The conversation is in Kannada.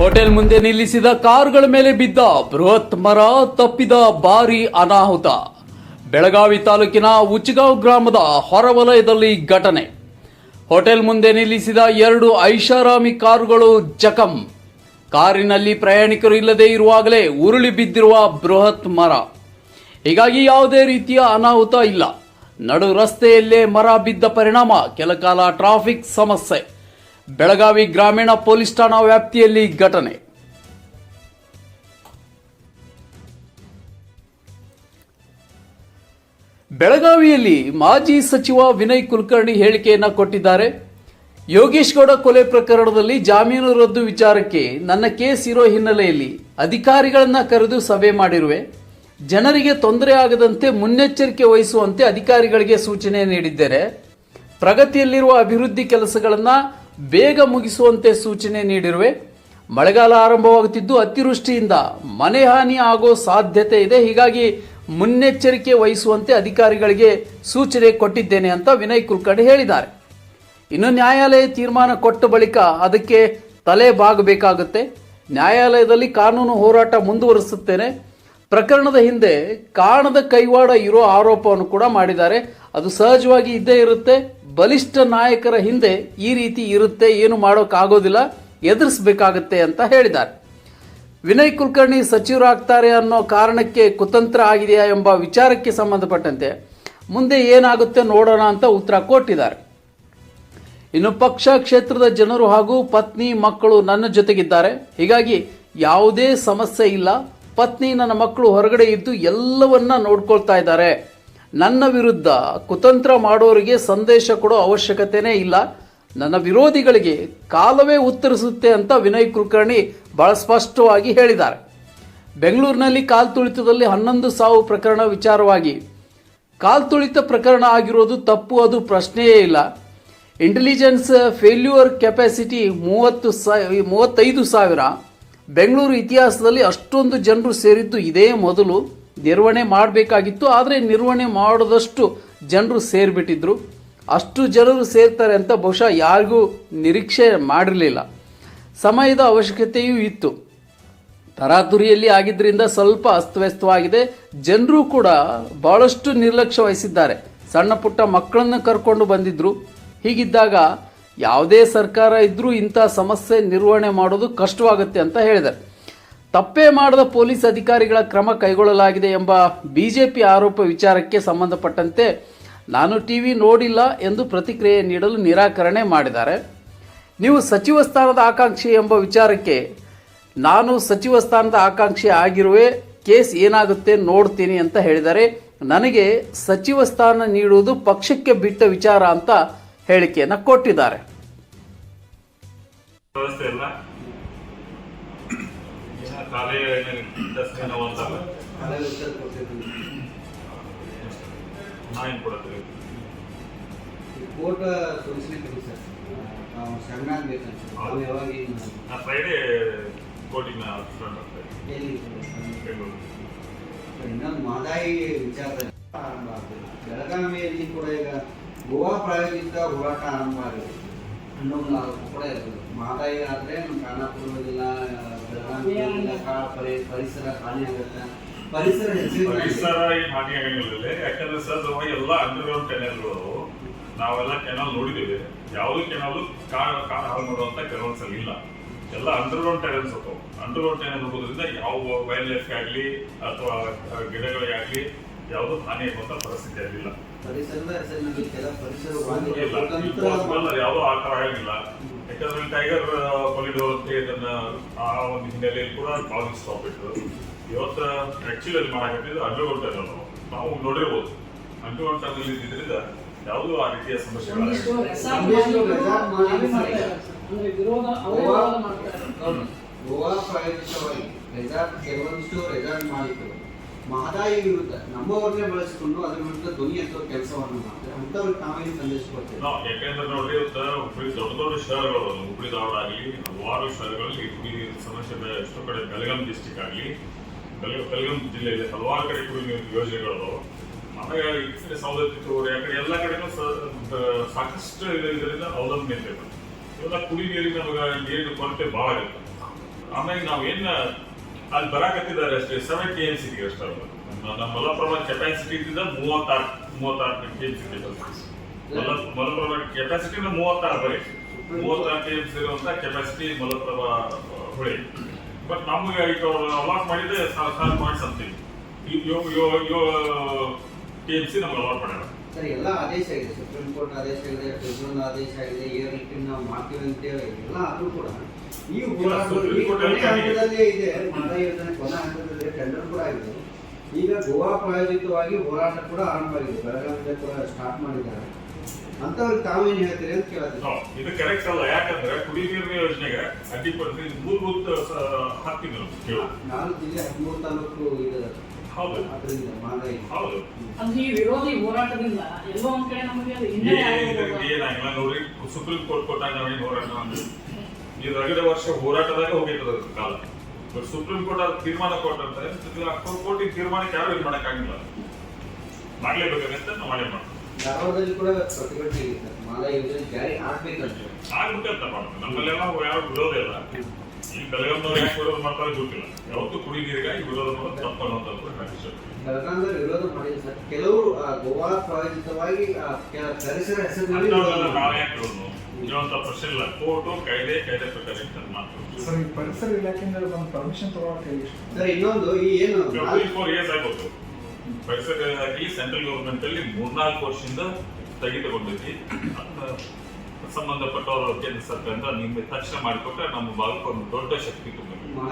ಹೋಟೆಲ್ ಮುಂದೆ ನಿಲ್ಲಿಸಿದ ಕಾರುಗಳ ಮೇಲೆ ಬಿದ್ದ ಬೃಹತ್ ಮರ ತಪ್ಪಿದ ಭಾರಿ ಅನಾಹುತ. ಬೆಳಗಾವಿ ತಾಲೂಕಿನ ಉಚ್ಚಗಾಂವ್ ಗ್ರಾಮದ ಹೊರವಲಯದಲ್ಲಿ ಘಟನೆ. ಹೋಟೆಲ್ ಮುಂದೆ ನಿಲ್ಲಿಸಿದ ಎರಡು ಐಷಾರಾಮಿ ಕಾರುಗಳು ಜಖಂ. ಕಾರಿನಲ್ಲಿ ಪ್ರಯಾಣಿಕರು ಇಲ್ಲದೆ ಇರುವಾಗಲೇ ಉರುಳಿ ಬಿದ್ದಿರುವ ಬೃಹತ್ ಮರ. ಹೀಗಾಗಿ ಯಾವುದೇ ರೀತಿಯ ಅನಾಹುತ ಇಲ್ಲ. ನಡು ರಸ್ತೆಯಲ್ಲೇ ಮರ ಬಿದ್ದ ಪರಿಣಾಮ, ಕೆಲಕಾಲ ಟ್ರಾಫಿಕ್ ಸಮಸ್ಯೆ. ಬೆಳಗಾವಿ ಗ್ರಾಮೀಣ ಪೊಲೀಸ್ ಠಾಣಾ ವ್ಯಾಪ್ತಿಯಲ್ಲಿ ಘಟನೆ. ಬೆಳಗಾವಿಯಲ್ಲಿ ಮಾಜಿ ಸಚಿವ ವಿನಯ್ ಕುಲಕರ್ಣಿ ಹೇಳಿಕೆಯನ್ನ ಕೊಟ್ಟಿದ್ದಾರೆ. ಯೋಗೇಶ್ ಗೌಡ ಕೊಲೆ ಪ್ರಕರಣದಲ್ಲಿ ಜಾಮೀನು ರದ್ದು ವಿಚಾರಕ್ಕೆ ನನ್ನ ಕೇಸ್ ಇರೋ ಹಿನ್ನೆಲೆಯಲ್ಲಿ ಅಧಿಕಾರಿಗಳನ್ನ ಕರೆದು ಸಭೆ ಮಾಡಿರುವೆ. ಜನರಿಗೆ ತೊಂದರೆ ಆಗದಂತೆ ಮುನ್ನೆಚ್ಚರಿಕೆ ವಹಿಸುವಂತೆ ಅಧಿಕಾರಿಗಳಿಗೆ ಸೂಚನೆ ನೀಡಿದ್ದೇನೆ. ಪ್ರಗತಿಯಲ್ಲಿರುವ ಅಭಿವೃದ್ಧಿ ಕೆಲಸಗಳನ್ನ ಬೇಗ ಮುಗಿಸುವಂತೆ ಸೂಚನೆ ನೀಡಿರುವೆ. ಮಳೆಗಾಲ ಆರಂಭವಾಗುತ್ತಿದ್ದು ಅತಿವೃಷ್ಟಿಯಿಂದ ಮನೆ ಹಾನಿ ಆಗೋ ಸಾಧ್ಯತೆ ಇದೆ. ಹೀಗಾಗಿ ಮುನ್ನೆಚ್ಚರಿಕೆ ವಹಿಸುವಂತೆ ಅಧಿಕಾರಿಗಳಿಗೆ ಸೂಚನೆ ಕೊಟ್ಟಿದ್ದೇನೆ ಅಂತ ವಿನಯ್ ಕುಲಕರ್ಣಿ ಹೇಳಿದ್ದಾರೆ. ಇನ್ನು ನ್ಯಾಯಾಲಯ ತೀರ್ಮಾನ ಕೊಟ್ಟ ಬಳಿಕ ಅದಕ್ಕೆ ತಲೆ ಬಾಗಬೇಕಾಗುತ್ತೆ. ನ್ಯಾಯಾಲಯದಲ್ಲಿ ಕಾನೂನು ಹೋರಾಟ ಮುಂದುವರಿಸುತ್ತೇನೆ. ಪ್ರಕರಣದ ಹಿಂದೆ ಕಾಣದ ಕೈವಾಡ ಇರೋ ಆರೋಪವನ್ನು ಕೂಡ ಮಾಡಿದ್ದಾರೆ. ಅದು ಸಹಜವಾಗಿ ಇದ್ದೇ ಇರುತ್ತೆ. ಬಲಿಷ್ಠ ನಾಯಕರ ಹಿಂದೆ ಈ ರೀತಿ ಇರುತ್ತೆ, ಏನು ಮಾಡೋಕ್ಕಾಗೋದಿಲ್ಲ, ಎದುರಿಸಬೇಕಾಗತ್ತೆ ಅಂತ ಹೇಳಿದ್ದಾರೆ. ವಿನಯ್ ಕುಲಕರ್ಣಿ ಸಚಿವರಾಗ್ತಾರೆ ಅನ್ನೋ ಕಾರಣಕ್ಕೆ ಕುತಂತ್ರ ಆಗಿದೆಯಾ ಎಂಬ ವಿಚಾರಕ್ಕೆ ಸಂಬಂಧಪಟ್ಟಂತೆ ಮುಂದೆ ಏನಾಗುತ್ತೆ ನೋಡೋಣ ಅಂತ ಉತ್ತರ ಕೊಟ್ಟಿದ್ದಾರೆ. ಇನ್ನು ಪಕ್ಷ ಕ್ಷೇತ್ರದ ಜನರು ಹಾಗೂ ಪತ್ನಿ ಮಕ್ಕಳು ನನ್ನ ಜೊತೆಗಿದ್ದಾರೆ. ಹೀಗಾಗಿ ಯಾವುದೇ ಸಮಸ್ಯೆ ಇಲ್ಲ. ಪತ್ನಿ ನನ್ನ ಮಕ್ಕಳು ಹೊರಗಡೆ ಇದ್ದು ಎಲ್ಲವನ್ನ ನೋಡ್ಕೊಳ್ತಾ ಇದ್ದಾರೆ. ನನ್ನ ವಿರುದ್ಧ ಕುತಂತ್ರ ಮಾಡೋರಿಗೆ ಸಂದೇಶ ಕೊಡೋ ಅವಶ್ಯಕತೆನೇ ಇಲ್ಲ. ನನ್ನ ವಿರೋಧಿಗಳಿಗೆ ಕಾಲವೇ ಉತ್ತರಿಸುತ್ತೆ ಅಂತ ವಿನಯ್ ಕುಲಕರ್ಣಿ ಬಹಳ ಸ್ಪಷ್ಟವಾಗಿ ಹೇಳಿದ್ದಾರೆ. ಬೆಂಗಳೂರಿನಲ್ಲಿ ಕಾಲ್ತುಳಿತದಲ್ಲಿ ಹನ್ನೊಂದು ಸಾವು ಪ್ರಕರಣ ವಿಚಾರವಾಗಿ. ಕಾಲ್ತುಳಿತ ಪ್ರಕರಣ ಆಗಿರೋದು ತಪ್ಪು, ಅದು ಪ್ರಶ್ನೆಯೇ ಇಲ್ಲ. ಇಂಟೆಲಿಜೆನ್ಸ್ ಫೇಲ್ಯೂರ್ ಕೆಪಾಸಿಟಿ ಮೂವತ್ತು ಮೂವತ್ತೈದು ಸಾವಿರ. ಬೆಂಗಳೂರು ಇತಿಹಾಸದಲ್ಲಿ ಅಷ್ಟೊಂದು ಜನರು ಸೇರಿದ್ದು ಇದೇ ಮೊದಲು. ನಿರ್ವಹಣೆ ಮಾಡಬೇಕಾಗಿತ್ತು, ಆದರೆ ನಿರ್ವಹಣೆ ಮಾಡೋದಷ್ಟು ಜನರು ಸೇರಿಬಿಟ್ಟಿದ್ರು. ಅಷ್ಟು ಜನರು ಸೇರ್ತಾರೆ ಅಂತ ಬಹುಶಃ ಯಾರಿಗೂ ನಿರೀಕ್ಷೆ ಮಾಡಿರಲಿಲ್ಲ. ಸಮಯದ ಅವಶ್ಯಕತೆಯೂ ಇತ್ತು. ತರಾತುರಿಯಲ್ಲಿ ಆಗಿದ್ದರಿಂದ ಸ್ವಲ್ಪ ಅಸ್ತವ್ಯಸ್ತವಾಗಿದೆ. ಜನರು ಕೂಡ ಬಹಳಷ್ಟು ನಿರ್ಲಕ್ಷ್ಯ ವಹಿಸಿದ್ದಾರೆ. ಸಣ್ಣ ಪುಟ್ಟ ಮಕ್ಕಳನ್ನು ಕರ್ಕೊಂಡು ಬಂದಿದ್ರು. ಹೀಗಿದ್ದಾಗ ಯಾವುದೇ ಸರ್ಕಾರ ಇದ್ದರೂ ಇಂಥ ಸಮಸ್ಯೆ ನಿರ್ವಹಣೆ ಮಾಡೋದು ಕಷ್ಟವಾಗುತ್ತೆ ಅಂತ ಹೇಳಿದ್ದಾರೆ. ತಪ್ಪೇ ಮಾಡದ ಪೊಲೀಸ್ ಅಧಿಕಾರಿಗಳ ಕ್ರಮ ಕೈಗೊಳ್ಳಲಾಗಿದೆ ಎಂಬ ಬಿಜೆಪಿ ಆರೋಪ ವಿಚಾರಕ್ಕೆ ಸಂಬಂಧಪಟ್ಟಂತೆ ನಾನು ಟಿವಿ ನೋಡಿಲ್ಲ ಎಂದು ಪ್ರತಿಕ್ರಿಯೆ ನೀಡಲು ನಿರಾಕರಣೆ ಮಾಡಿದ್ದಾರೆ. ನೀವು ಸಚಿವ ಸ್ಥಾನದ ಆಕಾಂಕ್ಷಿ ಎಂಬ ವಿಚಾರಕ್ಕೆ ನಾನು ಸಚಿವ ಸ್ಥಾನದ ಆಕಾಂಕ್ಷಿ ಆಗಿರುವೆ, ಕೇಸ್ ಏನಾಗುತ್ತೆ ನೋಡ್ತೀನಿ ಅಂತ ಹೇಳಿದ್ದಾರೆ ನನಗೆ ಸಚಿವ ಸ್ಥಾನ ನೀಡುವುದು ಪಕ್ಷಕ್ಕೆ ಬಿಟ್ಟ ವಿಚಾರ ಅಂತ ಹೇಳಿಕೆಯನ್ನು ಕೊಟ್ಟಿದ್ದಾರೆ. ಇಲ್ಲ ಏನೋ ಖಾಲಿ ಡಸ್ಟ್ಬಿನ್ ಅಂತಲ್ಲ ತೋರಿಸ್ಲಿಕ್ಕೆ ಸರ್. ನಾವು ಸಣ್ಣ ಬೇಕಂತ ನಾವು ಯಾವಾಗ ನಾ ಫ್ರೈಡೇ ಆಗ್ತದೆ ಬೆಂಗಳೂರು. ಇನ್ನೊಂದು ಮಹದಾಯಿ ವಿಚಾರದಲ್ಲಿ ಆರಂಭ ಆಗ್ತದೆ ಬೆಳಗಾವಿಯಲ್ಲಿ ಕೂಡ ಈಗ ಗೋವಾ ಪ್ರಾಯೋಜಿತ ಹೋರಾಟ ಆರಂಭ ಆಗಿದೆ. ಅನ್ನೋದು ನಾವು ಕೂಡ ಇರ್ತದೆ ಮಾದಾಯಿ ಆದರೆ ನಮ್ಮ ಖಾನಾಪುರದಲ್ಲ ಬೆಳಗಾವಿ ಎಲ್ಲ ಕಾ- ಪರಿ- ಪರಿಸರ ಪರಿಸರ ಯಾಕಂದ್ರೆ ಸರ್ ಎಲ್ಲ ಅಂಡರ್ಗ್ರೌಂಡ್ ಕೆನಲ್ಗಳು ನಾವೆಲ್ಲ ಕೆನಲ್ ನೋಡಿದ್ದೀವಿ ಯಾವುದೇ ಕೆನಲ್ ಕಾಡು ಕಾಡು ಹಾಳು ಮಾಡುವಂತ ಕೆನಲ್ಸ್ ಇಲ್ಲ. ಎಲ್ಲ ಅಂಡರ್ಗ್ರೌಂಡ್ ಟೆನಲ್ಸ್ ಅವು ಅಂಡರ್ಗ್ರೌಂಡ್ ಟೆನಲ್ ಹೋಗೋದ್ರಿಂದ ಯಾವ ವೈಲ್ಡ್ ಲೈಫ್ ಆಗ್ಲಿ ಅಥವಾ ಗಿಡಗಳಿಗಾಗ್ಲಿ ಯಾವುದೂ ಹಾನಿ ಆಗುವಂತ ಪರಿಸ್ಥಿತಿ ಇರಲಿಲ್ಲ ಯಾವುದೋ ಆ ಥರ ಆಗಿಲ್ಲ ಯಾಕಂದ್ರೆ ಟೈಗರ್ ಕೊಲಿಡೋರ್ ಅಂತ ಇದನ್ನ ಆ ಒಂದು ಹಿನ್ನೆಲೆಯಲ್ಲಿ ಕೂಡ ಕಾಲೇಜ್ ಸ್ಟಾಪ್ ಇಟ್ಟು. ಇವತ್ತು ಆಕ್ಚುಲಿ ಅಲ್ಲಿ ಮಾಡಾಕತ್ತಿದ್ದು ಅಂಡರ್ಗ್ರೌಂಡ್ ಟನಲ್ ನಾವು. ನೋಡಿರ್ಬೋದು. ಅಂಡರ್ಗ್ರೌಂಡ್ ಟನಲ್ ಇದ್ದಿದ್ರಿಂದ ಯಾವುದೂ ಆ ರೀತಿಯ ಸಮಸ್ಯೆ ಸಮಸ್ಯೆಗಳಾಗಿಲ್ಲ ಗೋವಾ ಪ್ರಾಯೋಜಿತವಾಗಿ ರೆಸಾರ್ಟ್ ಕೆಲವೊಂದಿಷ್ಟು ರೆಸಾರ್ಟ್ ಮಾಲೀಕರು ಮಹದಾಯಿ ವಿರುದ್ಧ ನಮ್ಮವ್ರನ್ನೇ ಬಳಸಿಕೊಂಡು ಅದ್ರ ವಿರುದ್ಧ ಧ್ವನಿ ಎತ್ತುವ ಕೆಲಸವನ್ನು ಮಾಡ್ತಾರೆ. ಅಂತವ್ರಿಗೆ ತಾವೇನು ಸಂದೇಶ ಕೊಡ್ತೇವೆ. ಯಾಕೆಂದ್ರೆ ನೋಡ್ರಿ ಇವತ್ತು ಹುಬ್ಳಿ ದೊಡ್ಡ ದೊಡ್ಡ ಶಹರಗಳು ಹುಬ್ಬಳ್ಳಿ ಹುಬ್ಳಿ ಆಗಲಿ, ಹಲವಾರು ಶಹರಗಳಲ್ಲಿ ಕುಡಿ ನೀರಿನ ಸಮಸ್ಯೆ ಎಷ್ಟೋ ಕಡೆ ಬೆಳಗಾಂ ಡಿಸ್ಟಿಕ್ ಆಗಲಿ ಬೆಳಗಾಂ ಜಿಲ್ಲೆಯಲ್ಲಿ ಹಲವಾರು ಕಡೆ ಕುಡಿ ನೀರಿನ ಯೋಜನೆಗಳು ಮತ್ತೆ ಈ ಕಡೆ ಎಲ್ಲ ಕಡೆನೂ ಸಾಕಷ್ಟು ಇದರಿಂದ ಅವಲಂಬನೆ ಇರ್ತೈತೆ ಇವೆಲ್ಲ ಕುಡಿ ನೀರಿನ ನಮಗೆ ನೀರಿನ ಕೊರತೆ ಭಾಳ ಇರ್ತದೆ ಆಮೇಲೆ ನಾವು ಏನ್ ಅಲ್ಲಿ ಬರಾಕತ್ತಿದ್ದಾರೆ ಅಷ್ಟೇ ಸೆವೆನ್ ಟಿ ಎಂ ಸಿ ಅಷ್ಟೇ. ನಮ್ಮ ಮಲಪ್ರಭಾ ಕೆಪಾಸಿಟಿ ಇದ್ದಿದ್ದ ಮೂವತ್ತಾರು ಮೂವತ್ತಾರು ಟಿ ಎಂ ಸಿ ಮಲ, ಮಲಪ್ರಭಾ ಕೆಪಾಸಿಟಿ ಮೂವತ್ತಾರು ಬರೀ. ಮೂವತ್ತಾರು ಟಿ ಎಂ ಸಿ ಇರುವಂತ ಕೆಪಾಸಿಟಿ ಮಲಪ್ರಭಾ ಹೊಳೆ. ಬಟ್ ನಮ್ಗೆ ಈಗ ಅಲಾಟ್ ಮಾಡಿದ್ರೆ ಸಾವಿರ point something T M C ನಮ್ಗೆ ಅಲಾಟ್ ಮಾಡ್ಯಾರ. ಸರ್, ಎಲ್ಲ ಆದೇಶ ಇದೆ. ಸುಪ್ರೀಂ ಕೋರ್ಟ್ ಆದೇಶ ಇದೆ ಟ್ರಿಬ್ಯುನಲ್ ಆದೇಶ ಇದೆ ಏರ್ ನಾವು ಮಾಡ್ತೀವಿ ಅಂತೇಳಿ. ಎಲ್ಲ ಆದ್ರೂ ಕೂಡ ಈ ಹೋರಾಟಗಳು ಈ ಕೊನೆ ಅಲ್ಲಿ ಹಂತದಲ್ಲೇ ಇದೆ. ಯೋಜನೆ ಕೊನೆ ಹಂತದಲ್ಲಿದೆ ಟೆಂಡರ್ ಕೂಡ ಆಗಿದೆ ಈಗ ಗೋವಾ ಪ್ರಾಯೋಜಿತವಾಗಿ ಹೋರಾಟ ಕೂಡ ಆರಂಭ ಆಗಿದೆ. ಬೆಳಗಾವಿ ಕೂಡ ಸ್ಟಾರ್ಟ್ ಮಾಡಿದ್ದಾರೆ. ಅಂತವ್ರಿಗೆ ತಾವೇನು ಹೇಳ್ತೀರಿ ಅಂತ ಕೇಳ್ತೀವಿ ಇದು ಕರೆಕ್ಟ್ ಅಲ್ಲ. ಯಾಕಂದ್ರೆ ಕುಡಿ ನೀರಿನ ಯೋಜನೆಗೆ ಅಡ್ಡಿಪಡಿಸಿ ಮೂಲಭೂತ ಹಕ್ಕಿದ್ರು ಕೇಳು. ನಾಲ್ಕು ಜಿಲ್ಲೆ ಹದಿಮೂರು ತಾಲೂಕು ಇದೆ. ಹೌದು. ಅದರಿಂದ ಮಹದಾಯಿ ಹೌದು. ಅಂದ್ರೆ ಈ ವಿರೋಧಿ ಹೋರಾಟದಿಂದ ಎಲ್ಲೋ ಒಂದ್ ಕಡೆ ನಮಗೆ. ಏನಾಗಿಲ್ಲ ನೋಡಿ ಸುಪ್ರೀಂ ಕೋರ್ಟ್ ಕೊಟ್ಟಾಗ ನಾವೇನು ಹೋರಾಟ ಮಾಡಿದ್ವಿ ಈ ರಗದ ವರ್ಷ ಹೋರಾಟದಾಗ ಹೋಗಿರ್ತದ ಕಾಲ. ಬಟ್ ಸುಪ್ರೀಂ ಕೋರ್ಟ್ ಅದ್ರ ತೀರ್ಮಾನ ಕೊಟ್ಟಂತೆ ಕೋರ್ಟ್ ತೀರ್ಮಾನಕ್ಕೆ ಯಾರು ಇದು ಮಾಡಕ್ಕಾಗಿಲ್ಲ. ಮಾಡ್ಲೇಬೇಕಾಗಂತ ನಾವು ಮಾಡೇ ಮಾಡ್ತೀವಿ ಧಾರವಾಡದಲ್ಲಿ ಕೂಡ ಪ್ರತಿಭಟನೆ ಇದೆ. ಸರ್ ಮಹದಾಯಿ ಯೋಜನೆ ಜಾರಿ ಆಗ್ಬೇಕಂತ. ಆಗ್ಬೇಕಂತ ಮಾಡ್ತೀವಿ ನಮ್ಮಲ್ಲೆಲ್ಲ ಯಾರು ವಿರೋಧ ಇಲ್ಲ. ಈ ಬೆಳಗಾವಿನವ್ರು ಯಾಕೆ ವಿರೋಧ ಮಾಡ್ತಾರೆ ಗೊತ್ತಿಲ್ಲ. ಯಾವತ್ತು ಕುಡಿ ನೀರಿಗಾಗಿ ವಿರೋಧ ಮಾಡೋದು ತಪ್ಪು ಸರ್ ಕೆಲವು ಗೋವಾ ಪ್ರಾಯೋಜಿತವಾಗಿ ಪರಿಸರ ಹೆಸರಿನಲ್ಲಿ ಅಂಥವ್ರೆಲ್ಲ ನಾವೇ ಯಾಕೆ ಹೇಳೋದು ಇರುವಂತ ಪ್ರಶ್ನೆ ಇಲ್ಲ. ಕೋರ್ಟು ಕಾಯ್ದೆ ಕಾಯ್ದೆ ಪ್ರಕಾರ ಇರ್ತದೆ ಮಾತು ಸರ್ ಈ ಪರಿಸರ ಇಲಾಖೆಯಿಂದ ಒಂದು ಪರ್ಮಿಷನ್ ತಗೊಳಕ್ಕೆ ಸರ್ ಇನ್ನೊಂದು ಈ ಏನು? ತ್ರೀ ಫೋರ್ ಇಯರ್ಸ್ ಆಗ್ಬೋದು ಪರಿಸರ ಇಲಾಖೆ ಸೆಂಟ್ರಲ್ ಗೌರ್ಮೆಂಟ್ ಅಲ್ಲಿ ಮೂರ್ನಾಲ್ಕು ವರ್ಷದಿಂದ ತೆಗೆದುಕೊಂಡೈತಿ ಸಂಬಂಧಪಟ್ಟವರು ಕೇಂದ್ರ ಸರ್ಕಾರದಿಂದ ನಿಮ್ಗೆ ತಕ್ಷಣ ಮಾಡಿಕೊಟ್ರೆ ನಮ್ಮ ಭಾಗಕ್ಕೆ ಒಂದು ದೊಡ್ಡ ಶಕ್ತಿ ತುಂಬ